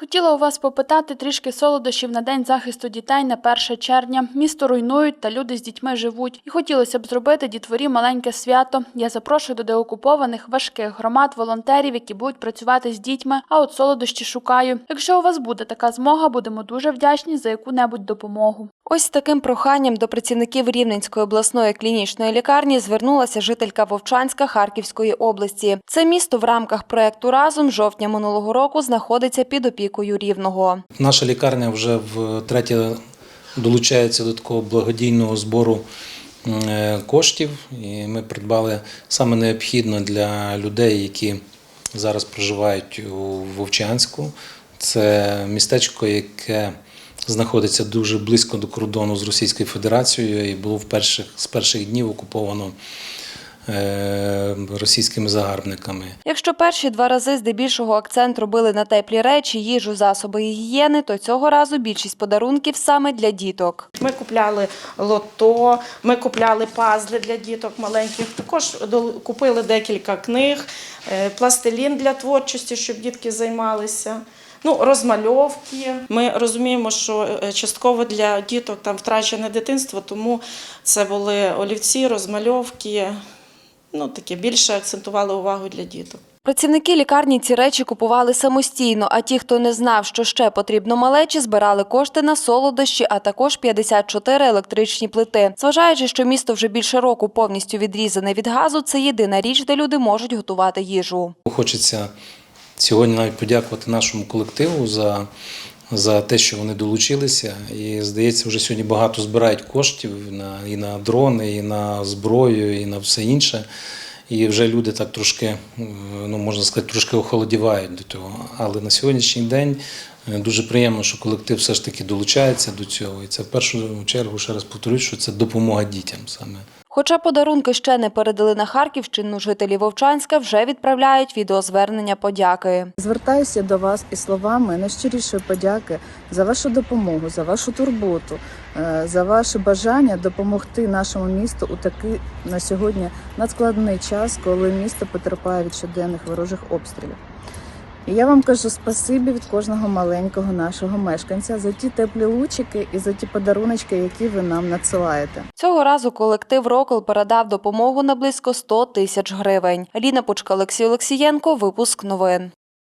Хотіла у вас попитати трішки солодощів на день захисту дітей на 1 червня. Місто руйнують та люди з дітьми живуть. І хотілося б зробити дітворі маленьке свято. Я запрошую до деокупованих важких громад волонтерів, які будуть працювати з дітьми. А от солодощі шукаю. Якщо у вас буде така змога, будемо дуже вдячні за яку-небудь допомогу. Ось таким проханням до працівників Рівненської обласної клінічної лікарні звернулася жителька Вовчанська Харківської області. Це місто в рамках проекту Разом жовтня минулого року знаходиться під опікою рівного. Наша лікарня вже втретє долучається до такого благодійного збору е, коштів, і ми придбали саме необхідне для людей, які зараз проживають у Вовчанську. Це містечко, яке знаходиться дуже близько до кордону з Російською Федерацією і було в перших, з перших днів окуповано е, російськими загарбниками. Якщо перші два рази здебільшого акцент робили на теплі речі, їжу, засоби гігієни, то цього разу більшість подарунків саме для діток. Ми купляли лото, ми купляли пазли для діток маленьких. Також купили декілька книг, е, пластилін для творчості, щоб дітки займалися. Ну, розмальовки. Ми розуміємо, що е, частково для діток там втрачене дитинство, тому це були олівці, розмальовки. Ну, таке більше акцентували увагу для діток. Працівники лікарні ці речі купували самостійно, а ті, хто не знав, що ще потрібно малечі, збирали кошти на солодощі, а також 54 електричні плити. Зважаючи, що місто вже більше року повністю відрізане від газу, це єдина річ, де люди можуть готувати їжу. Хочеться сьогодні навіть подякувати нашому колективу за, за те, що вони долучилися. І здається, вже сьогодні багато збирають коштів на, і на дрони, і на зброю, і на все інше. І вже люди так трошки, ну можна сказати, трошки охолодівають до того. Але на сьогоднішній день е, дуже приємно, що колектив все ж таки долучається до цього. І це в першу чергу, ще раз повторюю, що це допомога дітям саме. Хоча подарунки ще не передали на Харківщину, жителі Вовчанська вже відправляють відеозвернення подяки. Звертаюся до вас із словами найщирішої подяки за вашу допомогу, за вашу турботу, е, за ваше бажання допомогти нашому місту у такий на сьогодні надскладний час, коли місто потерпає від щоденних ворожих обстрілів. І я вам кажу спасибі від кожного маленького нашого мешканця за ті теплі лучики і за ті подаруночки, які ви нам надсилаєте. Цього разу колектив Рокл передав допомогу на близько 100 тисяч гривень. Ліна Пучка, Олексій Олексієнко. Випуск новин.